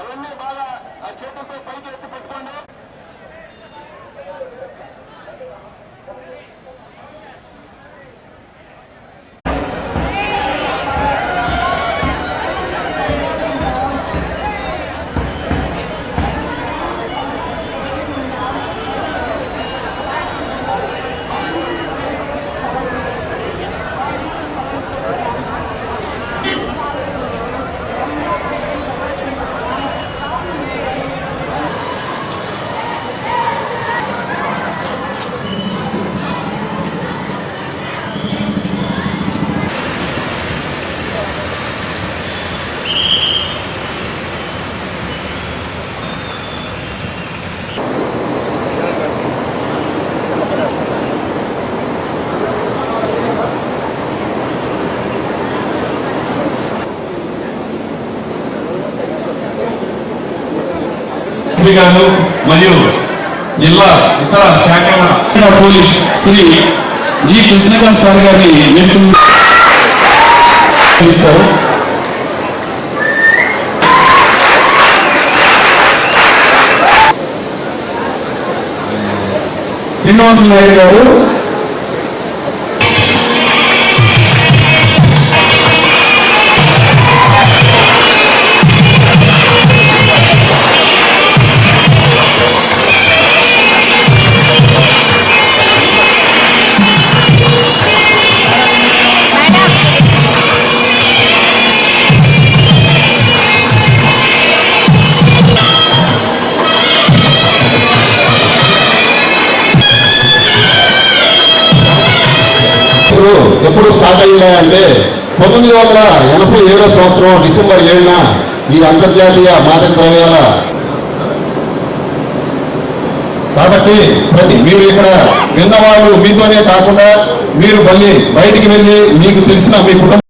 అవన్నీ బాగా చేతులతో పైకి ఎత్తి పెట్టుకోండి. ఎస్పీ గారు మరియు జిల్లా ఇతర శాఖల police Shri G Krishnakanth sir గారిని వేదిక ఇస్తారు శ్రీనివాస నాయుడు గారు ఇప్పుడు ఎప్పుడు స్టార్ట్ అయ్యాయంటే పంతొమ్మిది వందల ఎనభై ఏడో సంవత్సరం డిసెంబర్ ఏడున ఈ అంతర్జాతీయ మాదక ద్రవ్యాల కాబట్టి ప్రతి మీరు ఇక్కడ విన్నవాళ్ళు మీతోనే కాకుండా మీరు మళ్ళీ బయటికి వెళ్ళి మీకు తెలిసిన మీ కుటుంబం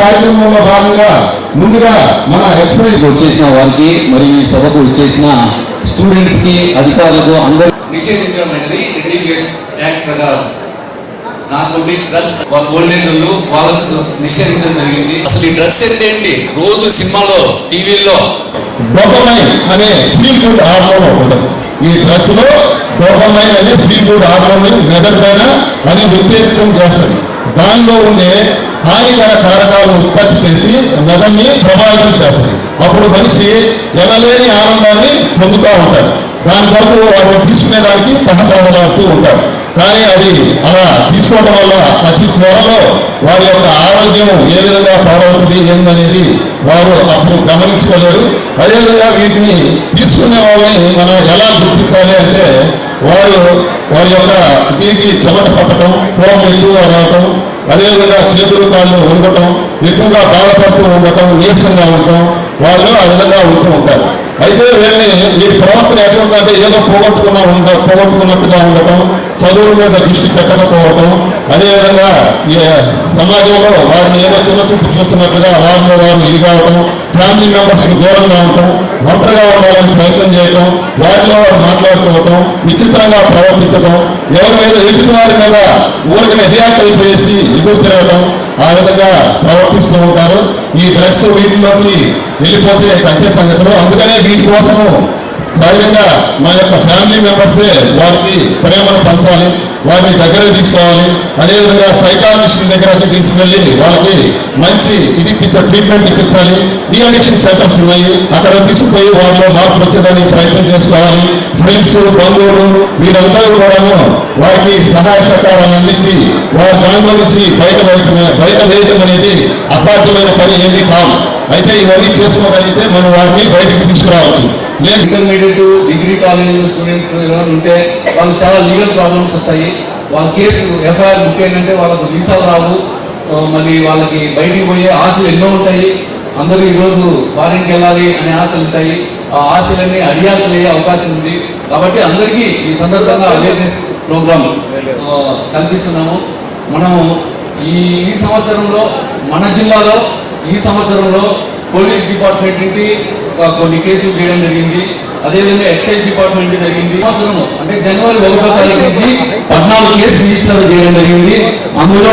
కార్యక్రమంలో భాగంగా ముందుగా మన ఇక్కడికి వచ్చేసిన వారికి మరియు ఈ సభకు వచ్చేసిన స్టూడెంట్స్కి అధికారులకు అందరూ నిషేధించడం అనేది ఎన్డీపీఎస్ యాక్ట్ ప్రకారం. నార్కోటిక్ డ్రగ్స్ వాళ్ళ ఓల్డేజ్లు వాళ్ళకు నిషేధించడం జరిగింది. అసలు ఈ డ్రగ్స్ అంటే ఏంటి? రోజు సినిమాలో టీవీల్లో. డోపమైన్ అనే హార్మోన్ ఉంటుంది. ఈ డ్రగ్స్లో డోపమైన్ అనే హార్మోన్ మెదడు పైన అది ఉత్తేజితం చేస్తుంది. దానిలో ఉండే హానికర కారకాలు ఉత్పత్తి చేసి మెదన్ని ప్రభావితం చేస్తుంది అప్పుడు మనిషి ఎనలేని ఆనందాన్ని పొందుతూ ఉంటాడు. దాని కొరకు వాటిని తీసుకునేదానికి తహతహలాడుతూ ఉంటాడు కానీ అది అలా తీసుకోవడం వల్ల అతి త్వరలో వారి యొక్క ఆరోగ్యం ఏ విధంగా పాడవుతుంది ఏందనేది వారు అప్పుడు గమనించుకోలేరు. అదేవిధంగా వీటిని తీసుకునే వాళ్ళని మనం ఎలా గుర్తించాలి అంటే వారు వారి యొక్క దీనికి చెమట పట్టడం కోపం ఎక్కువగా రావటం అదేవిధంగా చేతులు కాళ్ళు ఉండటం ఎక్కువగా బాధపడుతూ ఉండటం నీరసంగా ఉండటం వాళ్ళు ఆ విధంగా ఉంటూ ఉంటారు. అయితే వీళ్ళని మీ ప్రవర్తన ఎట్లుందంటే ఏదో పోగొట్టుకున్నా ఉండ పోగొట్టుకున్నట్టుగా ఉండటం చదువుల మీద దృష్టి పెట్టకపోవటం అదేవిధంగా సమాజంలో వారిని ఏదో చిన్న చూపు చూస్తున్నట్టుగా వారిలో వారిని ఇది కావటం ఫ్యామిలీ మెంబర్స్కి దూరంగా ఉండటం ఒంటరిగా ఉండాలని ప్రయత్నం చేయటం వారిలో వారు మాట్లాడుకోవటం విచిత్రంగా ప్రవర్తించడం ఎవరి మీద ఎదుటి వారి మీద ఊరికి రియాక్ట్ అయిపోయేసి ఎదురు తిరగటం ఆ విధంగా ప్రవర్తిస్తూ ఉంటారు. ఈ డ్రగ్స్ వీటిలోకి వెళ్ళిపోతే అంతే సంగతులు అందుకనే వీటి కోసము సహజంగా మా యొక్క ఫ్యామిలీ మెంబర్సే వారికి ప్రేమను పంచాలి వారిని దగ్గర తీసుకోవాలి అదేవిధంగా సైకాలజిస్ట్ దగ్గరకు తీసుకెళ్ళి వాళ్ళకి మంచి ఇది ట్రీట్మెంట్ ఇప్పించాలి. ఈ అడిక్షన్ సెంటర్స్ ఉన్నాయి. అక్కడ తీసుకుపోయి వాళ్ళలో మార్పు వచ్చేదానికి ప్రయత్నం చేసుకోవాలి. ఫ్రెండ్స్ బంధువులు వీరందరూ కూడాను వారికి సహాయ సహకారాలు అందించి వారి దానిలో నుంచి బయట బయట బయట వేయటం అనేది అసాధ్యమైన పని ఏమీ కాదు. అయితే ఇవన్నీ చేసుకోగలిగితే మనం వారిని బయటకు తీసుకురావచ్చు. లేదు ఇంటర్మీడియట్ డిగ్రీ కాలేజ్ స్టూడెంట్స్ ఎవరైనా ఉంటే వాళ్ళు చాలా లీగల్ ప్రాబ్లమ్స్ వస్తాయి. వాళ్ళ కేసు ఎఫ్ఐఆర్ బుక్ ఏంటంటే వాళ్ళకు వీసాలు రావు. మళ్ళీ వాళ్ళకి బయటికి పోయే ఆశలు ఎన్నో ఉంటాయి. అందరూ ఈరోజు ఫారిన్కి వెళ్ళాలి అనే ఆశలు ఉంటాయి. ఆ ఆశలన్నీ అడియాసలు అయ్యే అవకాశం ఉంది. కాబట్టి అందరికీ ఈ సందర్భంగా అవేర్నెస్ ప్రోగ్రామ్ కల్పిస్తున్నాము. మనము ఈ ఈ సంవత్సరంలో మన జిల్లాలో ఈ సంవత్సరంలో పోలీస్ డిపార్ట్మెంట్ నుండి కొన్ని కేసులు చేయడం జరిగింది. అదేవిధంగా ఎక్సైజ్ డిపార్ట్మెంట్ జరిగింది. అంటే జనవరి ఒకటో తారీఖు నుంచి పద్నాలుగు కేసులు రిజిస్టర్ చేయడం జరిగింది. అందులో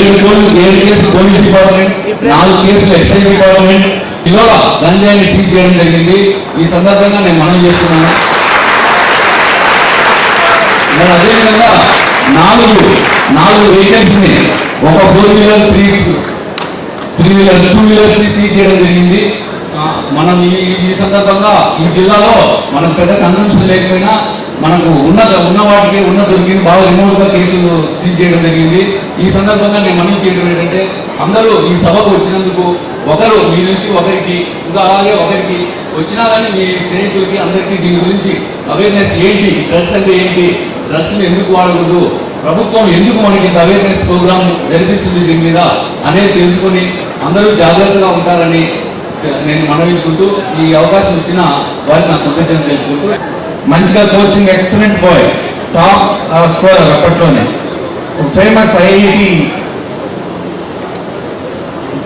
ఏడు కోళ్ళు ఏడు కేసులు పోలీస్ డిపార్ట్మెంట్ నాలుగు కేసులు ఎక్సైజ్ డిపార్ట్మెంట్ ఇవాళ గంజాయిని సీజ్ చేయడం జరిగింది. ఈ సందర్భంగా నేను మనం చేస్తున్నాను. మరి అదేవిధంగా నాలుగు నాలుగు వెహికల్స్ని ఒక four wheeler three three wheeler two వీలర్స్ని seize చేయడం జరిగింది. మనం ఈ ఈ సందర్భంగా ఈ జిల్లాలో మనం పెద్ద కన్సంప్షన్ లేకపోయినా మనకు ఉన్న ఉన్న వాటికి ఉన్న దొరికి బాగా రిమోట్గా కేసులు సీజ్ చేయడం జరిగింది. ఈ సందర్భంగా నేను మనం చేయడం ఏంటంటే అందరూ ఈ సభకు వచ్చినందుకు ఒకరు మీ నుంచి ఒకరికి ఇంకా అలాగే ఒకరికి వచ్చినా కానీ మీ స్నేహితులకి అందరికీ దీని గురించి అవేర్నెస్ ఏంటి డ్రగ్స్ అంటే ఏంటి డ్రగ్స్ని ఎందుకు వాడకూడదు ప్రభుత్వం ఎందుకు మనకి ఇంత అవేర్నెస్ ప్రోగ్రామ్ జరిపిస్తుంది దీని మీద అనేది తెలుసుకొని అందరూ జాగ్రత్తగా ఉంటారని నేను మనవించుకుంటూ ఈ అవకాశం ఇచ్చిన వారికి నా కృతజ్ఞతలు తెలుపుకుంటూ మంచిగా coaching excellent boy top scorer అప్పట్లోనే. ఫేమస్ ఐఐటి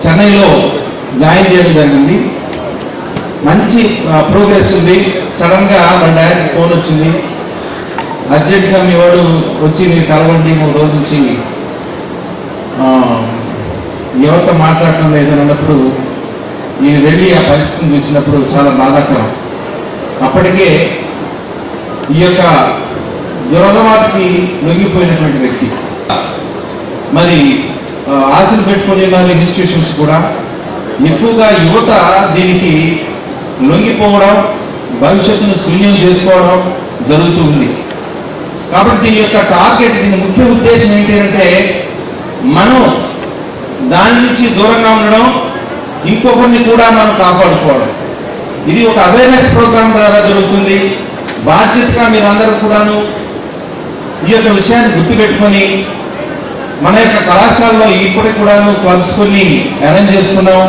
చెన్నైలో జాయిన్ చేయడం జరిగింది. మంచి ప్రోగ్రెస్ ఉంది. సడన్గా మన డాడీ ఫోన్ వచ్చింది. అర్జెంటుగా మీ వాడు వచ్చి మీరు కలవండి మూడు రోజుల నుంచి ఎవరితో మాట్లాడటం లేదని అన్నప్పుడు నేను వెళ్ళి ఆ పరిస్థితిని చూసినప్పుడు చాలా బాధాకరం. అప్పటికే ఈ యొక్క దురదవాటికి లొంగిపోయినటువంటి వ్యక్తి. మరి ఆశలు పెట్టుకుని ఉన్న ఇన్స్టిట్యూషన్స్ కూడా ఎక్కువగా యువత దీనికి లొంగిపోవడం భవిష్యత్తును శూన్యం చేసుకోవడం జరుగుతూ ఉంది. కాబట్టి దీని యొక్క టార్గెట్ దీని ముఖ్య ఉద్దేశం ఏంటి అంటే మనం దాని నుంచి దూరంగా ఉండడం ఇంకొకరిని కూడా మనం కాపాడుకోవడం. ఇది ఒక అవేర్నెస్ ప్రోగ్రామ్ ద్వారా జరుగుతుంది. బాధ్యతగా మీరందరూ కూడాను ఈ యొక్క విషయాన్ని గుర్తుపెట్టుకొని మన యొక్క కళాశాలలో ఇప్పటికి కూడాను క్లబ్స్ కొన్ని అరేంజ్ చేసుకున్నాం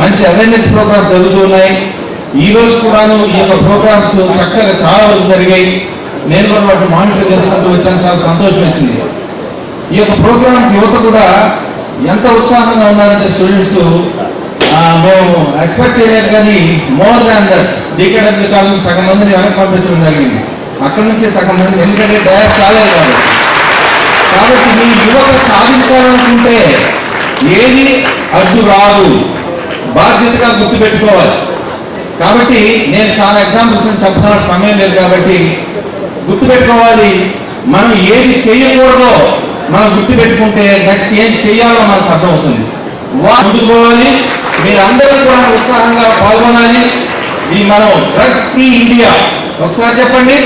మంచి అవేర్నెస్ ప్రోగ్రామ్స్ జరుగుతూ ఉన్నాయి. ఈ రోజు కూడాను ఈ యొక్క ప్రోగ్రామ్స్ చక్కగా చాలా వరకు జరిగాయి. నేను కూడా వాటిని మానిటర్ చేసుకుంటూ వచ్చాను. చాలా సంతోషం వేసింది. ఈ యొక్క ప్రోగ్రామ్ యువత కూడా ఎంత ఉత్సాహంగా ఉన్నారంటే స్టూడెంట్స్ ఎక్స్పెక్ట్ చేయలేదు కానీ more than that DKW college సగం మందిని వెనక్కి పంపించడం జరిగింది. అక్కడి నుంచే సగం మంది ఎందుకంటే డైరెక్ట్ చాలే కాదు కాబట్టి మీ యువత సాధించాలనుకుంటే ఏది అడ్డు రాదు. బాధ్యతగా గుర్తుపెట్టుకోవాలి. కాబట్టి నేను చాలా ఎగ్జాంపుల్స్ చెప్పిన సమయం లేదు కాబట్టి గుర్తుపెట్టుకోవాలి. మనం ఏది చేయకూడదో మనం గుర్తుపెట్టుకుంటే నెక్స్ట్ ఏం చేయాలో మనకు అర్థమవుతుంది. వా- ముందుకు పోవాలి. మీరందరూ కూడా ఉత్సాహంగా పాల్గొనాలి ఈ మనం డ్రగ్ ఫ్రీ ఇండియా ఒకసారి చెప్పండి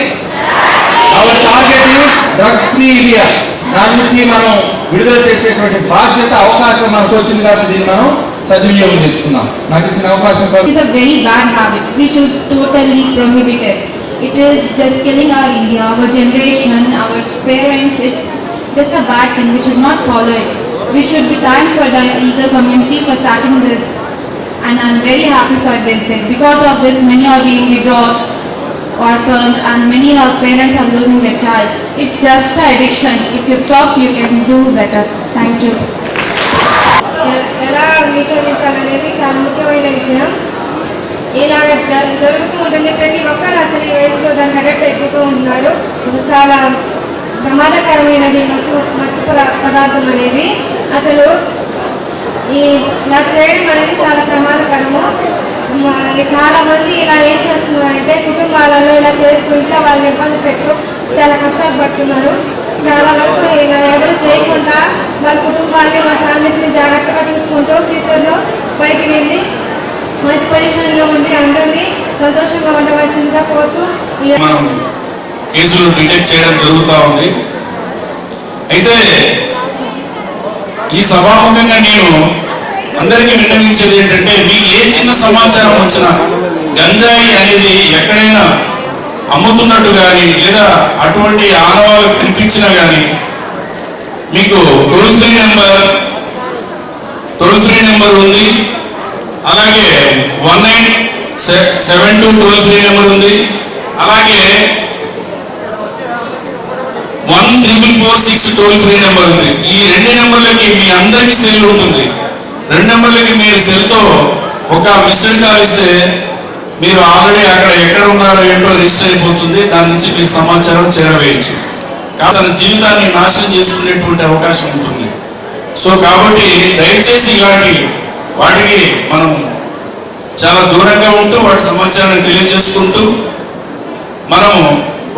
our target is drug free India దాని నుంచి మనం విడుదల చేసేటువంటి బాధ్యత అవకాశం మనకు వచ్చింది కాబట్టి దీన్ని మనం సద్వినియోగం చేసుకున్నాం నాకు ఇచ్చిన అవకాశం it's a very bad habit we should totally prohibited it is just killing our India our generation our parents it's just a bad thing we should not follow it we should be thank for the EAGLE community for starting this And I'm very happy for this. thing. because of this, many are being withdrawn, orphans, and many of parents are losing their child. It's just an addiction. If you stop, you can do better. Thank you. ఎ- ఎలా నిషేధించాలనేది చాలా ముఖ్యమైన విషయం ఇలాగ జరుగుతూ ఉంటుంది ప్రతి ఒక్కరు అసలు ఈ వయసులో దాన్ని అడెక్ట్ అయిపోతూ ఉంటున్నారు చాలా ప్రమాదకరమైనది మత్తు మత్తు పదార్థం అనేది అసలు ఈ ఇలా చేయడం అనేది చాలా చాలా మంది ఇలా ఏం చేస్తున్నారంటే కుటుంబాలలో ఇలా చేస్తూ ఇంట్లో వాళ్ళని ఇబ్బంది పెట్టు చాలా కష్టాలు పడుతున్నారు చాలా వరకు ఇలా ఎవరు చేయకుండా వాళ్ళ కుటుంబాన్ని వాళ్ళ ఫ్యామిలీస్ని జాగ్రత్తగా చూసుకుంటూ ఫ్యూచర్లో పైకి వెళ్ళి మంచి పొజిషన్లో ఉండి అందరినీ సంతోషంగా ఉండవలసిందిగా కోరుతూ మనం కేసులు డిటెక్ట్ చేయడం జరుగుతూ ఉంది. అయితే ఈ సభాముఖంగా నేను అందరికీ విన్నవించేది ఏంటంటే మీకు ఏ చిన్న సమాచారం వచ్చినా గంజాయి అనేది ఎక్కడైనా అమ్ముతున్నట్టు కానీ లేదా అటువంటి ఆనవాలు కనిపించినా కానీ మీకు toll free number toll free number ఉంది. అలాగే one nine seven two toll free number ఉంది. అలాగే one triple four six toll free number ఉంది. ఈ రెండు నెంబర్లకి మీ అందరికీ సెల్ ఉంటుంది. రెండు నెంబర్లకి మీరు సెల్తో ఒక మిస్డ్ కాల్ ఇస్తే మీరు ఆల్రెడీ అక్కడ ఎక్కడ ఉన్నారో ఏంటో రిజిస్టర్ అయిపోతుంది. దాని నుంచి మీకు సమాచారం చేరవేయచ్చు. తన జీవితాన్ని నాశనం చేసుకునేటువంటి అవకాశం ఉంటుంది. సో కాబట్టి దయచేసి ఇలాంటి వాటికి మనం చాలా దూరంగా ఉంటూ వాటి సమాచారాన్ని తెలియజేసుకుంటూ మనము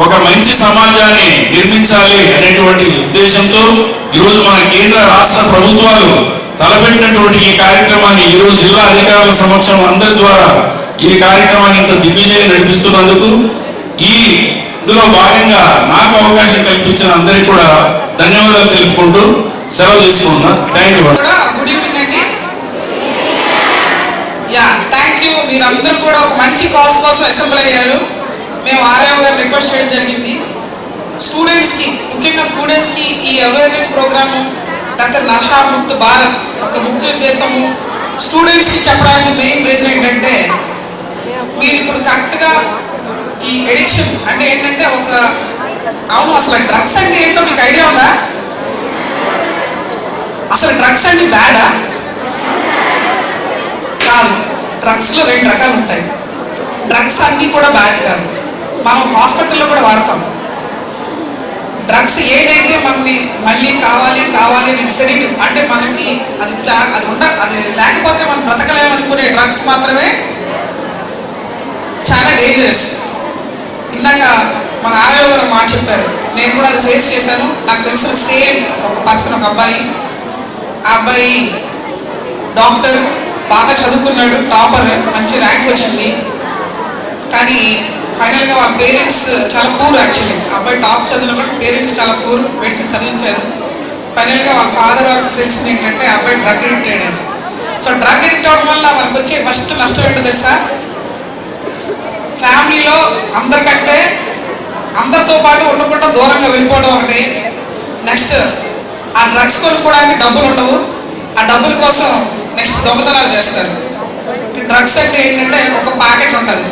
ఒక మంచి సమాజాన్ని నిర్మించాలి అనేటువంటి ఉద్దేశంతో ఈరోజు మన కేంద్ర రాష్ట్ర ప్రభుత్వాలు తలపెట్టినటువంటి ఈ కార్యక్రమాన్ని ఈరోజు జిల్లా అధికారుల సమక్షం అందరి ద్వారా ఈ కార్యక్రమాన్ని ఇంత దిగ్విజయం నడిపిస్తున్నందుకు ఈ ఇందులో భాగంగా నాకు అవకాశం కల్పించిన అందరికీ కూడా ధన్యవాదాలు తెలుపుకుంటూ సెలవు తీసుకుంటున్నా. థ్యాంక్ యూ గుడ్ ఈవినింగ్ అండి. యా థ్యాంక్ యూ మీరందరూ కూడా ఒక మంచి కాస్ కోసం అసెంబ్లీ అయ్యారు. మేము ఆర్ఐఓ గారు రిక్వెస్ట్ చేయడం జరిగింది. స్టూడెంట్స్కి ముఖ్యంగా స్టూడెంట్స్కి ఈ awareness programme doctor Nasha Mukt Bharat ఒక ముఖ్య ఉద్దేశము స్టూడెంట్స్కి చెప్పడానికి మెయిన్ రీజన్ ఏంటంటే మీరు ఇప్పుడు కరెక్ట్గా ఈ ఎడిక్షన్ అంటే ఏంటంటే ఒక అవును అసలు డ్రగ్స్ అంటే ఏంటో మీకు ఐడియా ఉందా? అసలు డ్రగ్స్ అంటే బ్యాడా కాదు. డ్రగ్స్లో రెండు రకాలు ఉంటాయి. డ్రగ్స్ అన్నీ కూడా బ్యాడ్ కాదు. మనం హాస్పిటల్లో కూడా వాడతాం. డ్రగ్స్ ఏదైతే మనకి మళ్ళీ కావాలి కావాలి అని సెడిటివ్ అంటే మనకి అది అది ఉండ అది లేకపోతే మనం బ్రతకలేమనుకునే డ్రగ్స్ మాత్రమే చాలా డేంజరస్ ఇందాక మన ఆరో గారు మాట చెప్పారు. నేను కూడా అది ఫేస్ చేశాను. నాకు తెలిసిన సేమ్ ఒక పర్సన్ ఒక అబ్బాయి. ఆ అబ్బాయి డాక్టర్ బాగా చదువుకున్నాడు టాపర్ మంచి ర్యాంక్ వచ్చింది. కానీ ఫైనల్గా వాళ్ళ పేరెంట్స్ చాలా పూర్ యాక్చువల్లీ అబ్బాయి టాప్ చదివిన కూడా పేరెంట్స్ చాలా పూర్ మెడిసిన్ చదివించారు. ఫైనల్గా వాళ్ళ ఫాదర్ వాళ్ళకి తెలిసింది ఏంటంటే అబ్బాయి డ్రగ్ అడిక్ట్ అయ్యాడు సో డ్రగ్ అడిక్ట్ అవడం వల్ల వాళ్ళకి వచ్చే ఫస్ట్ నష్టం ఏంటో తెలుసా? ఫ్యామిలీలో అందరికంటే అందరితో పాటు ఉండకుండా దూరంగా వెళ్ళిపోవడం ఒకటి. నెక్స్ట్ ఆ డ్రగ్స్ కొనుక్కోవడానికి డబ్బులు ఉండవు. ఆ డబ్బుల కోసం నెక్స్ట్ దొంగతనాలు చేస్తారు. డ్రగ్స్ అంటే ఏంటంటే ఒక ప్యాకెట్ ఉంటుంది.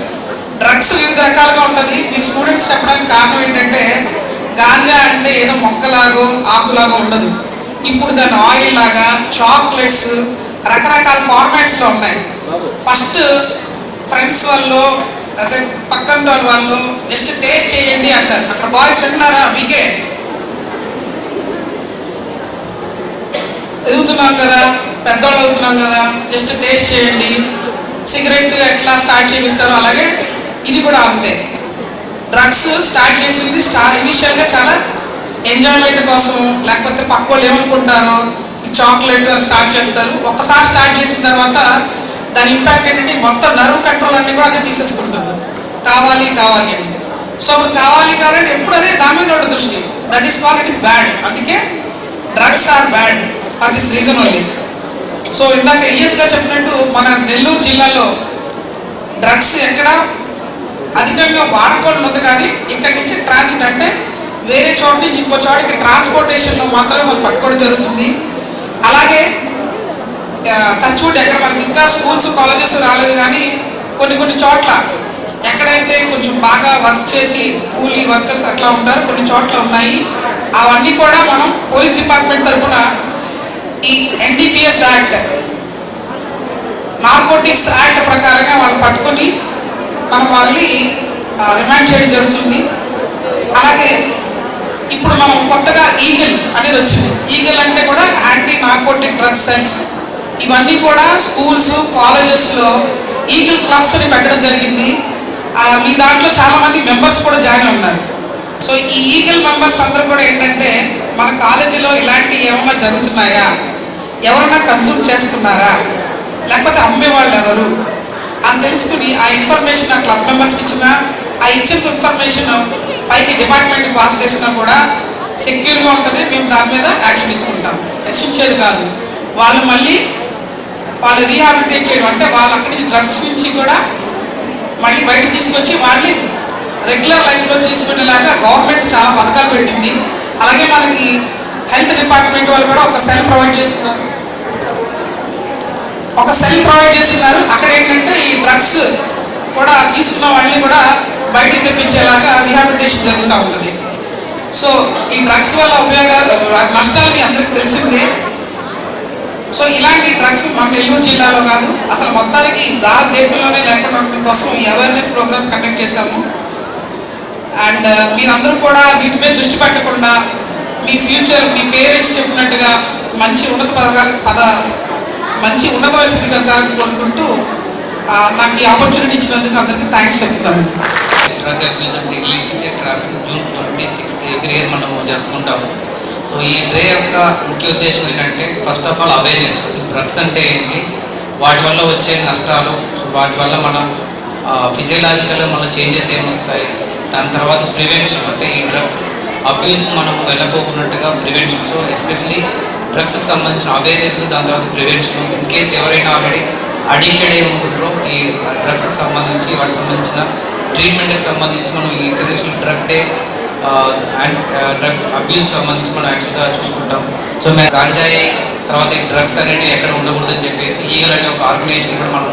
డ్రగ్స్ వివిధ రకాలుగా ఉంటుంది. మీ స్టూడెంట్స్ చెప్పడానికి కారణం ఏంటంటే గాంజా అంటే ఏదో మొక్కలాగో ఆకులాగో ఉండదు. ఇప్పుడు దాని ఆయిల్ లాగా చాక్లెట్స్ రకరకాల ఫార్మాట్స్లో ఉన్నాయి. ఫస్ట్ ఫ్రెండ్స్ వాళ్ళు అదే పక్కన వాళ్ళ వాళ్ళు జస్ట్ టేస్ట్ చేయండి అంటారు. అక్కడ బాయ్స్ వింటున్నారా? మీకే. ఎదుగుతున్నాం కదా పెద్దవాళ్ళు అవుతున్నాం కదా జస్ట్ టేస్ట్ చేయండి. సిగరెట్ ఎట్లా స్టార్ట్ చేపిస్తారో అలాగే ఇది కూడా అంతే. డ్రగ్స్ స్టార్ట్ చేసింది స్టార్ ఇనిషియల్గా చాలా ఎంజాయ్మెంట్ కోసం లేకపోతే పక్క వాళ్ళు ఏమనుకుంటారు చాక్లెట్ స్టార్ట్ చేస్తారు. ఒక్కసారి స్టార్ట్ చేసిన తర్వాత దాని ఇంపాక్ట్ ఏంటంటే మొత్తం నర్వ్ కంట్రోల్ అన్ని కూడా అదే తీసేసుకుంటుంది. కావాలి కావాలి అని. సో కావాలి కావాలంటే ఎప్పుడు అదే దాని మీద దృష్టి. That is call it is bad అందుకే drugs are bad for this reason only so ఇందాక ఈఎస్గా చెప్పినట్టు మన నెల్లూరు జిల్లాలో డ్రగ్స్ ఎక్కడ అధికంగా వాడకూడదు ఉంది కానీ ఇక్కడి నుంచి ట్రాన్సిట్ అంటే వేరే చోట నుంచి ఇంకో చోటకి ట్రాన్స్పోర్టేషన్లో మాత్రమే మనం పట్టుకోవడం జరుగుతుంది. అలాగే టచ్ వుడ్ ఎక్కడ మనకి ఇంకా స్కూల్స్ కాలేజెస్ రాలేదు కానీ కొన్ని కొన్ని చోట్ల ఎక్కడైతే కొంచెం బాగా వర్క్ చేసి కూలీ వర్కర్స్ అట్లా ఉంటారు కొన్ని చోట్ల ఉన్నాయి. అవన్నీ కూడా మనం పోలీస్ డిపార్ట్మెంట్ తరఫున ఈ ఎన్డీపీఎస్ యాక్ట్ నార్కోటిక్స్ యాక్ట్ ప్రకారంగా వాళ్ళు పట్టుకొని మనం వాళ్ళని రిమాండ్ చేయడం జరుగుతుంది. అలాగే ఇప్పుడు మనం కొత్తగా ఈగల్ అనేది వచ్చింది. ఈగల్ అంటే కూడా యాంటీ నార్కోటిక్ డ్రగ్ సెల్స్ ఇవన్నీ కూడా స్కూల్స్ కాలేజెస్లో ఈగల్ క్లబ్స్ అని పెట్టడం జరిగింది. మీ దాంట్లో చాలామంది మెంబర్స్ కూడా జాయిన్ అయి ఉన్నారు. సో ఈ ఈగల్ మెంబర్స్ అందరూ కూడా ఏంటంటే మన కాలేజీలో ఇలాంటివి ఏమైనా జరుగుతున్నాయా? ఎవరైనా కన్సూమ్ చేస్తున్నారా? లేకపోతే అమ్మే వాళ్ళు ఎవరు? అని తెలుసుకుని ఆ ఇన్ఫర్మేషన్ ఆ క్లబ్ మెంబర్స్కి ఇచ్చిన ఆ ఇచ్చిన ఇన్ఫర్మేషన్ పైకి డిపార్ట్మెంట్కి పాస్ చేసినా కూడా సెక్యూర్గా ఉంటుంది. మేము దాని మీద యాక్షన్ తీసుకుంటాం. రక్షించేది కాదు. వాళ్ళు మళ్ళీ వాళ్ళు రీహాబిలిటేట్ చేయడం. అంటే వాళ్ళు అక్కడి నుంచి డ్రగ్స్ నుంచి కూడా మళ్ళీ బయట తీసుకొచ్చి వాళ్ళని రెగ్యులర్ లైఫ్లో తీసుకునేలాగా గవర్నమెంట్ చాలా పథకాలు పెట్టింది. అలాగే మనకి హెల్త్ డిపార్ట్మెంట్ వాళ్ళు కూడా ఒక సెల్ ప్రొవైడ్ చేస్తున్నారు. ఒక సెల్ ప్రొవైడ్ చేస్తున్నారు. అక్కడ ఏంటంటే ఈ డ్రగ్స్ కూడా తీసుకున్న వాళ్ళని కూడా బయటికి తెప్పించేలాగా రిహాబిలిటేషన్ జరుగుతూ ఉంటుంది. సో ఈ డ్రగ్స్ వల్ల ఉపయోగాలు నష్టాలు మీ అందరికీ తెలిసిందే. సో ఇలాంటి డ్రగ్స్ మన నెల్లూరు జిల్లాలో కాదు అసలు మొత్తానికి భారతదేశంలోనే లేకుండా ఉండడం కోసం ఈ అవేర్నెస్ ప్రోగ్రామ్స్ కండక్ట్ చేశాము. అండ్ uh, మీరందరూ కూడా వీటి మీద దృష్టి పెట్టకుండా మీ ఫ్యూచర్ మీ పేరెంట్స్ చెప్పినట్టుగా మంచి ఉన్నత పదకాలు పద మంచి ఉన్నతమైన స్థితికి వెళ్తారని కోరుకుంటూ నాకు ఈ ఆపర్చునిటీ ఇచ్చినందుకు అందరికీ థ్యాంక్స్ చెప్తాను. Drug abuse and illicit traffic June twenty sixth every year మనము జరుపుకుంటాము. సో ఈ డ్రే యొక్క ముఖ్య ఉద్దేశం ఏంటంటే ఫస్ట్ ఆఫ్ ఆల్ అవేర్నెస్ అసలు డ్రగ్స్ అంటే ఏంటి వాటి వల్ల వచ్చే నష్టాలు సో వాటి వల్ల మనం ఫిజియలాజికల్ మన చేంజెస్ ఏమొస్తాయి దాని తర్వాత ప్రివెన్షన్ అంటే ఈ డ్రగ్ అబ్యూస్ మనం వెళ్ళకోకున్నట్టుగా ప్రివెన్షన్ సో ఎస్పెషలీ డ్రగ్స్కి సంబంధించిన అవేర్నెస్ దాని తర్వాత ప్రివెన్షన్ ఇన్ కేస్ ఎవరైనా ఆల్రెడీ అడిక్టెడ్ అయి ఉంటుంటారో ఈ డ్రగ్స్కి సంబంధించి వాటికి సంబంధించిన ట్రీట్మెంట్కి సంబంధించి మనం ఈ international drug day and drug abuse సంబంధించి మనం యాక్చువల్గా చూసుకుంటాం. సో మేము గాంజాయి తర్వాత ఈ డ్రగ్స్ అనేవి ఎక్కడ ఉండకూడదని చెప్పేసి ఈగల్ అనే ఒక ఆర్గనైజేషన్ కూడా మనం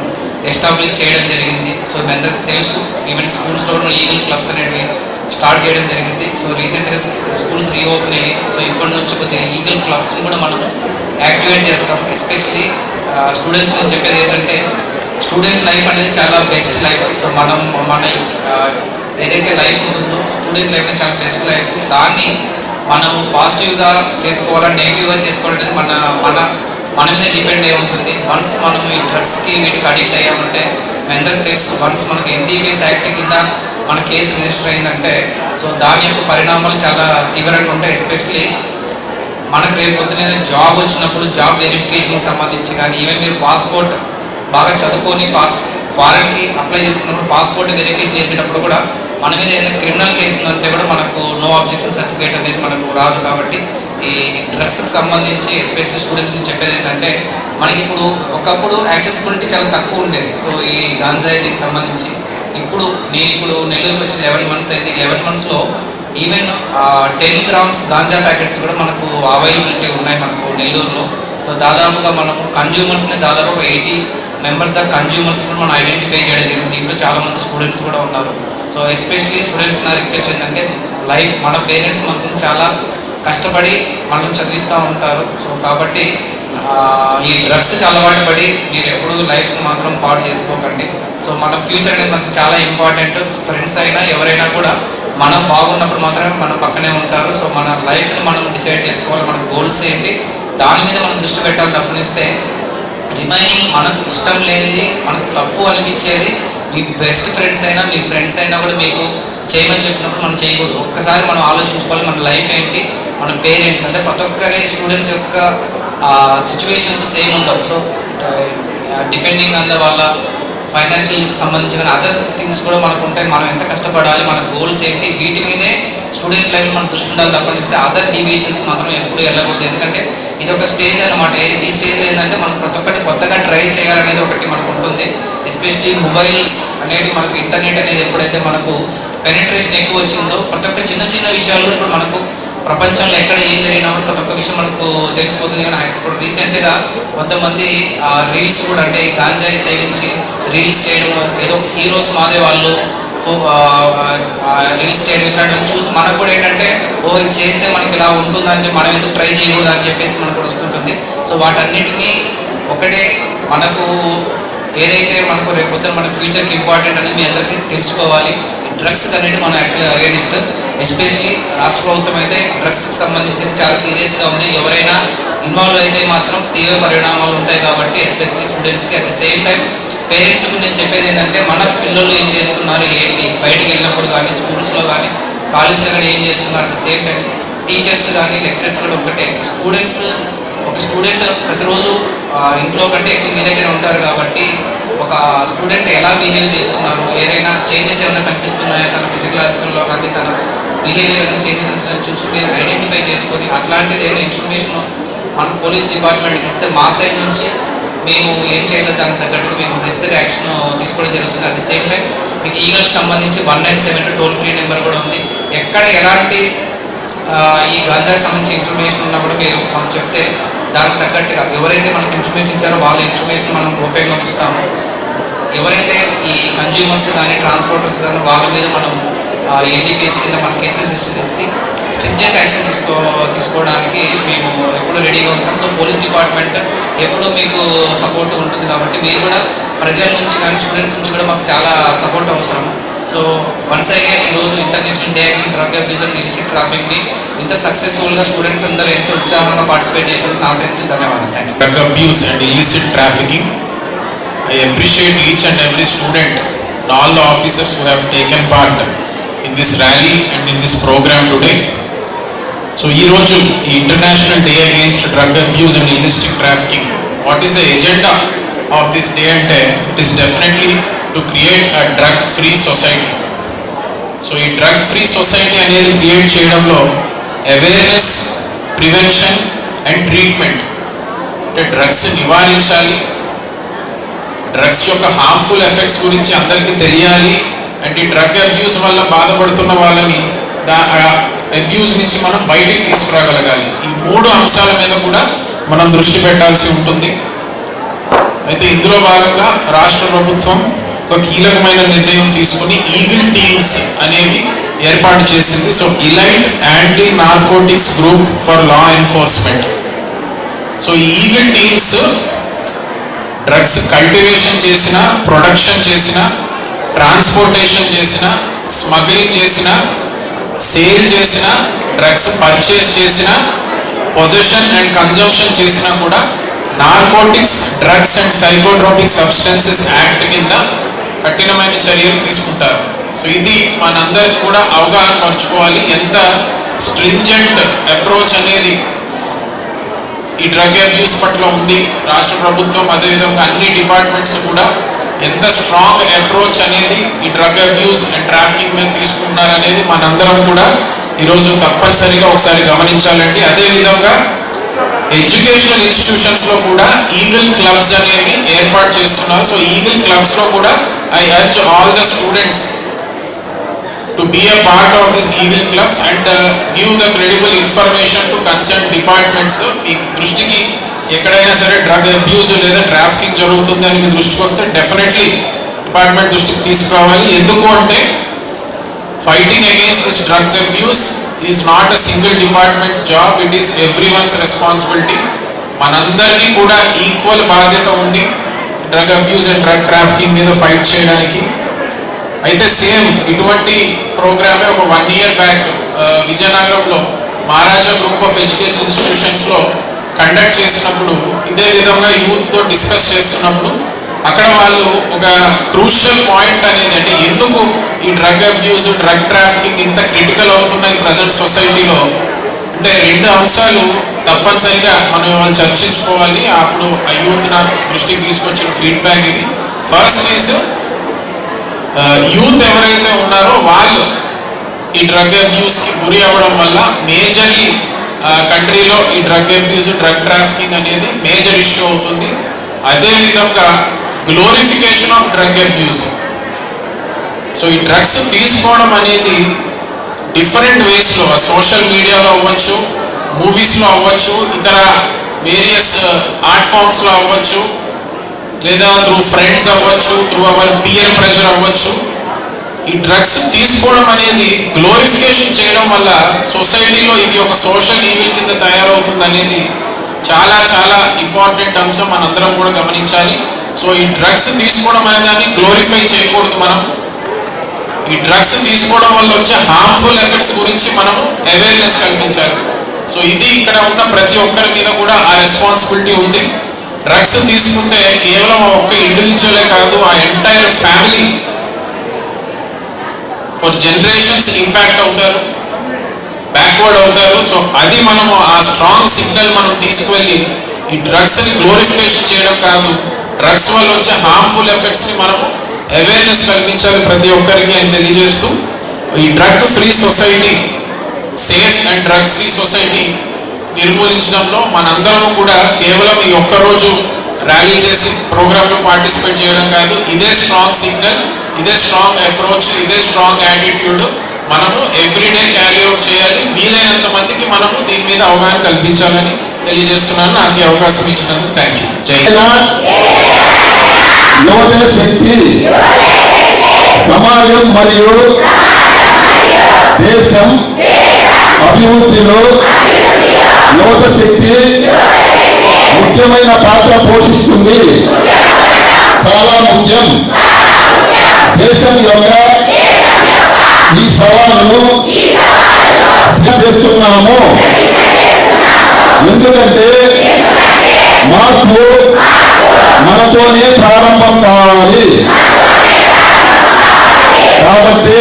ఎస్టాబ్లిష్ చేయడం జరిగింది. సో మీ అందరికీ తెలుసు ఈవెన్ స్కూల్స్లో ఈగల్ క్లబ్స్ అనేవి స్టార్ట్ చేయడం జరిగింది. సో రీసెంట్గా స్కూల్స్ రీఓపెన్ అయ్యాయి. సో ఇప్పటి నుంచి కొద్దిగా ఈగల్ క్లబ్స్ని కూడా మనము యాక్టివేట్ చేస్తాం. ఎస్పెషలీ స్టూడెంట్స్ నేను చెప్పేది ఏంటంటే స్టూడెంట్ లైఫ్ అనేది చాలా బెస్ట్ లైఫ్. సో మనం మన ఏదైతే లైఫ్ ఉంటుందో స్టూడెంట్ లైఫ్ అనేది చాలా బెస్ట్ లైఫ్. దాన్ని మనము పాజిటివ్గా చేసుకోవాలా నెగిటివ్గా చేసుకోవాలనేది మన మన మన మీద డిపెండ్ అయి ఉంటుంది. వన్స్ మనం ఈ డ్రగ్స్కి వీటికి అడిక్ట్ అయ్యామంటే అందరికి తెలుసు వన్స్ మనకి ఎన్డీపీఎస్ యాక్ట్ కింద మన కేసు రిజిస్టర్ అయిందంటే సో దాని యొక్క పరిణామాలు చాలా తీవ్రంగా ఉంటాయి ఎస్పెషలీ మనకు రేపు పొద్దున జాబ్ వచ్చినప్పుడు జాబ్ వెరిఫికేషన్కి సంబంధించి కానీ ఈవెన్ మీరు పాస్పోర్ట్ బాగా చదువుకొని పాస్ ఫారెన్కి అప్లై చేసుకున్నప్పుడు పాస్పోర్ట్ వెరిఫికేషన్ చేసేటప్పుడు కూడా మన మీద ఏదైనా క్రిమినల్ కేసు ఉందంటే కూడా మనకు నో అబ్జెక్షన్ సర్టిఫికేట్ అనేది మనకు రాదు కాబట్టి ఈ డ్రగ్స్కి సంబంధించి ఎస్పెషల్లీ స్టూడెంట్ నుంచి చెప్పేది ఏంటంటే మనకి ఇప్పుడు ఒకప్పుడు యాక్సెసిబిలిటీ చాలా తక్కువ ఉండేది. సో ఈ గాంజాయి దీనికి సంబంధించి ఇప్పుడు నేను ఇప్పుడు నెల్లూరుకి వచ్చి లెవెన్ మంత్స్ అయింది. లెవెన్ మంత్స్లో even ten grams ganja packets కూడా మనకు అవైలబిలిటీ ఉన్నాయి మనకు నెల్లూరులో. సో దాదాపుగా మనము కన్జ్యూమర్స్ని దాదాపు ఒక ఎయిటీ మెంబర్స్ దా కన్జ్యూమర్స్ కూడా మనం ఐడెంటిఫై చేయడం జరిగింది. దీంట్లో చాలామంది స్టూడెంట్స్ కూడా ఉన్నారు. సో ఎస్పెషలీ స్టూడెంట్స్ నా రిక్వెస్ట్ ఏంటంటే లైఫ్ మన పేరెంట్స్ మనకు చాలా కష్టపడి మనం చదివిస్తూ ఉంటారు. సో కాబట్టి ఈ డ్రగ్స్కి అలవాటు పడి మీరు ఎప్పుడూ లైఫ్ని మాత్రం పాడు చేసుకోకండి. సో మన ఫ్యూచర్ అనేది మనకు చాలా ఇంపార్టెంట్. ఫ్రెండ్స్ అయినా ఎవరైనా కూడా మనం బాగున్నప్పుడు మాత్రమే మన పక్కనే ఉంటారు. సో మన లైఫ్ని మనం డిసైడ్ చేసుకోవాలి. మన గోల్స్ ఏంటి? దాని మీద మనం దృష్టి పెట్టాలి తప్పనిస్తే రిమైనింగ్ మనకు ఇష్టం లేనిది మనకు తప్పు అనిపించేది మీ బెస్ట్ ఫ్రెండ్స్ అయినా మీ ఫ్రెండ్స్ అయినా కూడా మీకు చేయమని చెప్పినప్పుడు మనం చేయకూడదు. ఒక్కసారి మనం ఆలోచించుకోవాలి మన లైఫ్ ఏంటి? మన పేరెంట్స్ అంటే ప్రతి ఒక్కరి స్టూడెంట్స్ యొక్క సిచ్యువేషన్స్ సేమ్ ఉండవు. సో డిపెండింగ్ ఆన్ ద వాళ్ళ ఫైనాన్షియల్ సంబంధించిన అదర్ థింగ్స్ కూడా మనకు ఉంటాయి. మనం ఎంత కష్టపడాలి మన గోల్స్ ఏంటి వీటి మీదే స్టూడెంట్ లైఫ్ మనం దృష్టి ఉండాలి తప్పనిస్తే అదర్ డీవియేషన్స్ మాత్రం ఎప్పుడు వెళ్ళకూడదు ఎందుకంటే ఇది ఒక స్టేజ్ అనమాట ఈ స్టేజ్లో ఏంటంటే మనం ప్రతి ఒక్కటి కొత్తగా ట్రై చేయాలనేది ఒకటి మనకు ఉంటుంది. ఎస్పెషలీ మొబైల్స్ అనేది మనకు ఇంటర్నెట్ అనేది ఎప్పుడైతే మనకు పెనిట్రేషన్ ఎక్కువ వచ్చిందో ప్రతి ఒక్క చిన్న చిన్న విషయాల్లో ఇప్పుడు మనకు ప్రపంచంలో ఎక్కడ ఏం జరిగినా కూడా ప్రతి ఒక్క విషయం మనకు తెలిసిపోతుంది కానీ ఇప్పుడు రీసెంట్గా కొంతమంది రీల్స్ కూడా అంటే గాంజాయి సేవించి రీల్స్ చేయడం ఏదో హీరోస్ మాదే వాళ్ళు రీల్స్ చేయడం ఇట్లాంటివి చూసి మనకు కూడా ఏంటంటే ఓ ఇది చేస్తే మనకి ఇలా ఉంటుందని మనం ఎందుకు ట్రై చేయకూడదు అని చెప్పేసి మనకు కూడా వస్తుంటుంది. సో వాటన్నిటినీ ఒకటే మనకు ఏదైతే మనకు రేపు పొద్దున మన ఫ్యూచర్కి ఇంపార్టెంట్ అనేది మీ అందరికీ తెలుసుకోవాలి. డ్రగ్స్ అనేది మనం యాక్చువల్గా అగేనిస్ట్ ఎస్పెషలీ రాష్ట్ర ప్రభుత్వం అయితే డ్రగ్స్కి సంబంధించి చాలా సీరియస్గా ఉంది ఎవరైనా ఇన్వాల్వ్ అయితే మాత్రం తీవ్ర పరిణామాలు ఉంటాయి కాబట్టి ఎస్పెషల్లీ స్టూడెంట్స్కి అట్ ద సేమ్ టైం పేరెంట్స్కి నేను చెప్పేది ఏంటంటే మన పిల్లలు ఏం చేస్తున్నారు ఏంటి? బయటికి వెళ్ళినప్పుడు కానీ స్కూల్స్లో కానీ కాలేజ్లో కానీ ఏం చేస్తున్నారు? At the same time teachers కానీ లెక్చరర్స్ కూడా ఒకటే స్టూడెంట్స్ ఒక స్టూడెంట్ ప్రతిరోజు ఇంట్లో కంటే ఎక్కువ మీ దగ్గర ఉంటారు కాబట్టి ఒక స్టూడెంట్ ఎలా బిహేవ్ చేస్తున్నారు? ఏదైనా చేంజెస్ ఏమైనా కనిపిస్తున్నాయా? తన ఫిజికలాజికల్లో కానీ తన బిహేవియర్ ఏమైనా చేంజెస్ చూసి మీరు ఐడెంటిఫై చేసుకొని అట్లాంటిది ఏమైనా ఇన్ఫర్మేషన్ మన పోలీస్ డిపార్ట్మెంట్కి ఇస్తే మా సైడ్ నుంచి మేము ఏం చేయాలో దానికి తగ్గట్టుగా మేము నెసరీ యాక్షన్ తీసుకోవడం జరుగుతుంది. అట్ ది సేమ్ టైం మీకు ఈగల్కి సంబంధించి one nine seven toll free number కూడా ఉంది. ఎక్కడ ఎలాంటి ఈ గంజాకి సంబంధించి ఇన్ఫర్మేషన్ ఉన్నా కూడా మీరు మాకు చెప్తే దానికి తగ్గట్టుగా ఎవరైతే మనకు ఇన్ఫర్మేషన్ ఇచ్చారో వాళ్ళ ఇన్ఫర్మేషన్ మనం గోప్యంగా ఉంచుతాము ఎవరైతే ఈ కన్జ్యూమర్స్ కానీ ట్రాన్స్పోర్టర్స్ కానీ వాళ్ళ మీద మనం ఎన్డీపీఎస్ కింద మన కేసెస్ చేసి స్ట్రింజెంట్ యాక్షన్ తీసుకో తీసుకోవడానికి మేము ఎప్పుడు రెడీగా ఉంటాం. సో పోలీస్ డిపార్ట్మెంట్ ఎప్పుడూ మీకు సపోర్ట్ ఉంటుంది కాబట్టి మీరు కూడా ప్రజల నుంచి కానీ స్టూడెంట్స్ నుంచి కూడా మాకు చాలా సపోర్ట్ అవసరం. సో వన్స్ అగైన్ ఈరోజు international day drug abuse and illicit ట్రాఫిక్ని ఇంత సక్సెస్ఫుల్గా స్టూడెంట్స్ అందరూ ఎంతో ఉత్సాహంగా పార్టిసిపేట్ చేసినందుకు నా సైతం ధన్యవాదాలు. Thank you drug abuse and illicit trafficking I appreciate each and every student and all the officers who have taken part in this rally and in this program today. So ఈరోజు ఈ international day against drug abuse and illicit trafficking what is the agenda of this day అంటే it is definitely to create a drug free society so ఈ drug free society అనేది create చేయడంలో awareness prevention and treatment అంటే drugs నివారించాలి drugs యొక్క harmful effects గురించి అందరికీ తెలియాలి. అండ్ ఈ డ్రగ్ అబ్యూస్ వల్ల బాధపడుతున్న వాళ్ళని దా అబ్యూస్ నుంచి మనం బయటికి తీసుకురాగలగాలి. ఈ మూడు అంశాల మీద కూడా మనం దృష్టి పెట్టాల్సి ఉంటుంది. అయితే ఇందులో భాగంగా రాష్ట్ర ప్రభుత్వం ఒక కీలకమైన నిర్ణయం తీసుకుని ఈగిల్ టీమ్స్ అనేవి ఏర్పాటు చేసింది. So elite anti narcotics group for law enforcement. So EAGLE teams drugs cultivation చేసిన ప్రొడక్షన్ చేసిన ట్రాన్స్పోర్టేషన్ చేసిన స్మగ్లింగ్ చేసిన సేల్ చేసిన డ్రగ్స్ పర్చేస్ చేసిన పొజిషన్ అండ్ కన్జంప్షన్ చేసినా కూడా narcotics drugs and psychotropic substances act కింద కఠినమైన చర్యలు తీసుకుంటారు. సో ఇది మనందరికి కూడా అవగాహన పరుచుకోవాలి ఎంత స్ట్రింజెంట్ అప్రోచ్ అనేది ఈ డ్రగ్ అబ్యూస్ పట్ల ఉంది. రాష్ట్ర ప్రభుత్వం అదేవిధంగా అన్ని డిపార్ట్మెంట్స్ కూడా ఎంత స్ట్రాంగ్ అప్రోచ్ అనేది ఈ డ్రగ్ అబ్యూస్ అండ్ ట్రాఫికింగ్ మీద తీసుకుంటున్నారు అనేది మనందరం కూడా ఈరోజు తప్పనిసరిగా ఒకసారి గమనించాలండి. అదేవిధంగా ఎడ్యుకేషనల్ ఇన్స్టిట్యూషన్స్లో కూడా ఈగల్ క్లబ్స్ అనేవి ఏర్పాటు చేస్తున్నారు. సో ఈగల్ క్లబ్స్లో కూడా I urge all the students to be a part of these eagle clubs and uh, give the credible information to concerned departments. మీ దృష్టికి ఎక్కడైనా సరే డ్రగ్ అబ్యూస్ లేదా ట్రాఫికింగ్ జరుగుతుంది అని మీ దృష్టికి వస్తే డెఫినెట్లీ డిపార్ట్మెంట్ దృష్టికి తీసుకురావాలి. ఎందుకు అంటే fighting against this drugs abuse is not a single departments job it is every one's responsibility మనందరికీ కూడా ఈక్వల్ బాధ్యత ఉంది drug abuse and drug trafficking మీద ఫైట్ చేయడానికి. అయితే సేమ్ ఇటువంటి ప్రోగ్రామే ఒక వన్ ఇయర్ బ్యాక్ విజయనగరంలో మహారాజా గ్రూప్ ఆఫ్ ఎడ్యుకేషన్ ఇన్స్టిట్యూషన్స్లో కండక్ట్ చేసినప్పుడు ఇదే విధంగా యూత్తో డిస్కస్ చేస్తున్నప్పుడు అక్కడ వాళ్ళు ఒక క్రూషియల్ పాయింట్ అనేది అంటే ఎందుకు ఈ డ్రగ్ అబ్యూస్ డ్రగ్ ట్రాఫికింగ్ ఇంత క్రిటికల్ అవుతున్నాయి ప్రజెంట్ సొసైటీలో? అంటే రెండు అంశాలు తప్పనిసరిగా మనం ఇవాళ చర్చించుకోవాలి. అప్పుడు ఆ యూత్ నా దృష్టికి తీసుకొచ్చిన ఫీడ్బ్యాక్ ఇది. ఫస్ట్ ఈజ్ యూత్ ఎవరైతే ఉన్నారో వాళ్ళు ఈ డ్రగ్ అబ్యూస్కి గురి అవ్వడం వల్ల మేజర్లీ కంట్రీలో ఈ డ్రగ్ అబ్యూస్ డ్రగ్ ట్రాఫికింగ్ అనేది మేజర్ ఇష్యూ అవుతుంది. అదేవిధంగా glorification of drug abuse so ఈ డ్రగ్స్ తీసుకోవడం అనేది డిఫరెంట్ వేస్లో సోషల్ మీడియాలో అవ్వచ్చు మూవీస్లో అవ్వచ్చు ఇతర వేరియస్ ఆర్ట్ ఫామ్స్లో అవ్వచ్చు లేదా త్రూ ఫ్రెండ్స్ అవ్వచ్చు త్రూ అవర్ పియర్ ప్రెషర్ అవ్వచ్చు ఈ డ్రగ్స్ తీసుకోవడం అనేది గ్లోరిఫికేషన్ చేయడం వల్ల సొసైటీలో ఇది ఒక సోషల్ ఈవిల్ కింద తయారవుతుంది అనేది చాలా చాలా ఇంపార్టెంట్ అంశం మనందరం కూడా గమనించాలి. సో ఈ డ్రగ్స్ తీసుకోవడం అనే దాన్ని గ్లోరిఫై చేయకూడదు మనం. ఈ డ్రగ్స్ తీసుకోవడం వల్ల వచ్చే హార్మ్ఫుల్ ఎఫెక్ట్స్ గురించి మనము అవేర్నెస్ కల్పించాలి. సో ఇది ఇక్కడ ఉన్న ప్రతి ఒక్కరి మీద కూడా ఆ రెస్పాన్సిబిలిటీ ఉంది. డ్రగ్స్ తీసుకుంటే కేవలం ఒక ఒక్క ఇండివిజువలే కాదు ఆ entire family for generations impact అవుతారు బ్యాక్వర్డ్ అవుతారు. సో అది మనము ఆ స్ట్రాంగ్ సిగ్నల్ మనం తీసుకువెళ్ళి ఈ డ్రగ్స్ని గ్లోరిఫికేషన్ చేయడం కాదు. డ్రగ్స్ వల్ల వచ్చే హార్మ్ఫుల్ ఎఫెక్ట్స్ని మనము అవేర్నెస్ కల్పించాలి ప్రతి ఒక్కరికి అని తెలియజేస్తూ ఈ drug free society safe and drug free society నిర్మూలించడంలో మనందరము కూడా కేవలం ఈ ఒక్కరోజు ర్యాలీ చేసి ప్రోగ్రాంలో పార్టిసిపేట్ చేయడం కాదు ఇదే స్ట్రాంగ్ సిగ్నల్ ఇదే స్ట్రాంగ్ అప్రోచ్ ఇదే స్ట్రాంగ్ యాటిట్యూడ్ మనము ఎవ్రీడే క్యారీ అవుట్ చేయాలి. వీలైనంత మందికి మనము దీని మీద అవగాహన కల్పించాలని తెలియజేస్తున్నాను. నాకు ఈ అవకాశం ఇచ్చినందుకు థ్యాంక్ యూ జై యువత శక్తి సమాజం మరియు దేశం అభివృద్ధిలో యువత శక్తి ముఖ్యమైన పాత్ర పోషిస్తుంది. చాలా ముఖ్యం. దేశం యొక్క ఈ సవాలును చేస్తున్నాము ఎందుకంటే మార్పు మనతోనే ప్రారంభం కావాలి. కాబట్టి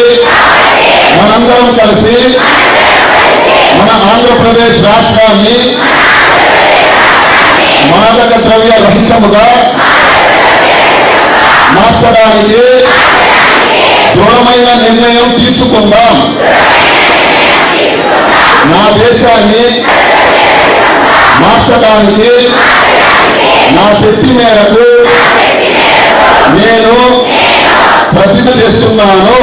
మనందరం కలిసి మన ఆంధ్రప్రదేశ్ రాష్ట్రాన్ని మాదక ద్రవ్య రహితముగా మార్చడానికి దృఢమైన నిర్ణయం తీసుకుందాం. నా దేశాన్ని మార్చడానికి నా శక్తి మేరకు నేను ప్రతిజ్ఞ చేస్తున్నాను.